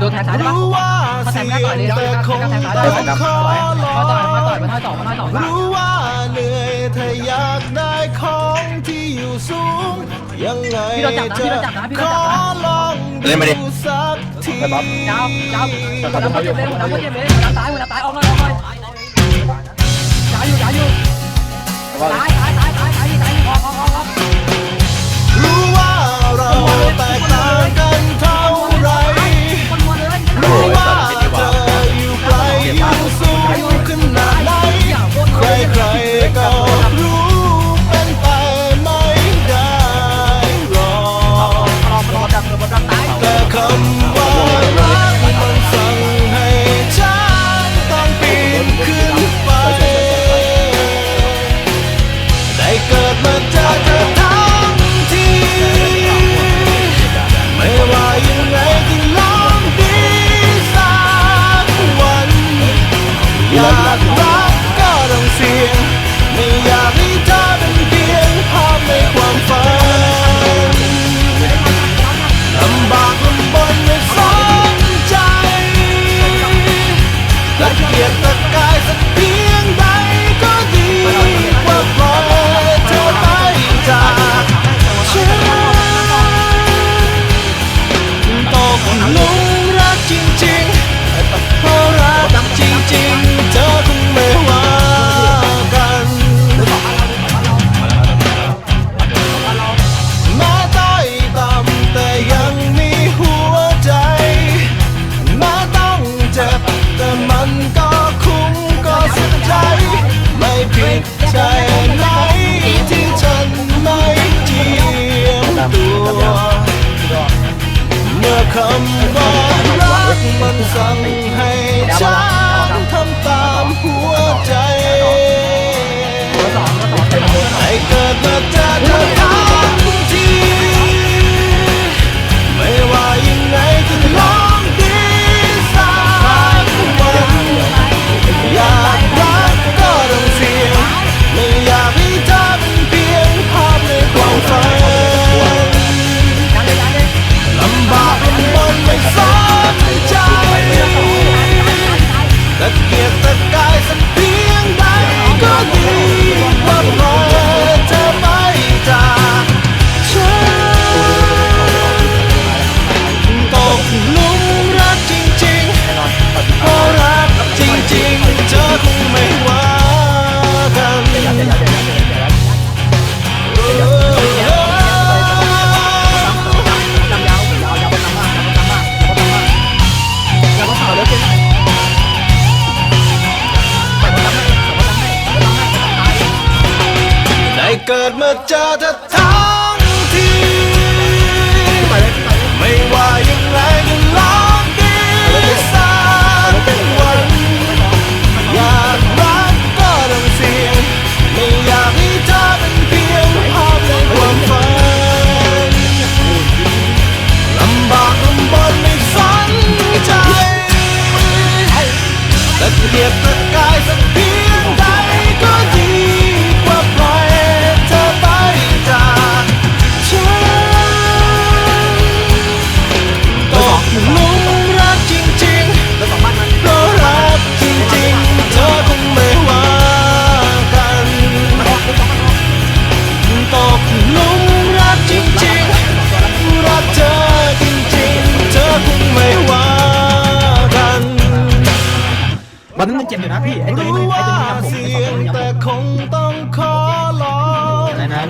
ดูแทนซ้ายได้ปะเขาแทงก็ต่อยเลยต่อยก็แทงซ้ายได้มาต่อยมาต่อยมาต่อยมาต่อยมาต่อยรู้ว่าเหนื่อยถ้าอยากได้ของที่อยู่สูงยังไงเธอขอลองเล่นมาดิสักทีเจ้าเจ้าหัวน้ำก็เจ็บเลยหัวมาำก็เจ็บเลยหัวน้ำตายหัวน้ำตายออกหน่อยออกหน่อยจ้าอยู่จ้าอยู่ตายตาย ใจไหนที่ฉันไม่เทียมตัวเมื่อคำว่ารักมันสั่งให้ฉันทำตามหัวใจให้เกิดมาเจอ เกิดมาเจอเธอท้า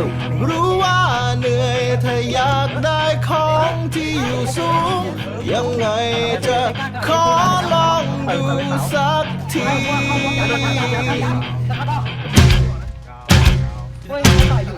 ลูกรู้ว่าเหนื่อยถ้าอยากได้ของที่อยู่สูง ยังไงจะขอลองดูสักที เฮ้ยต่อย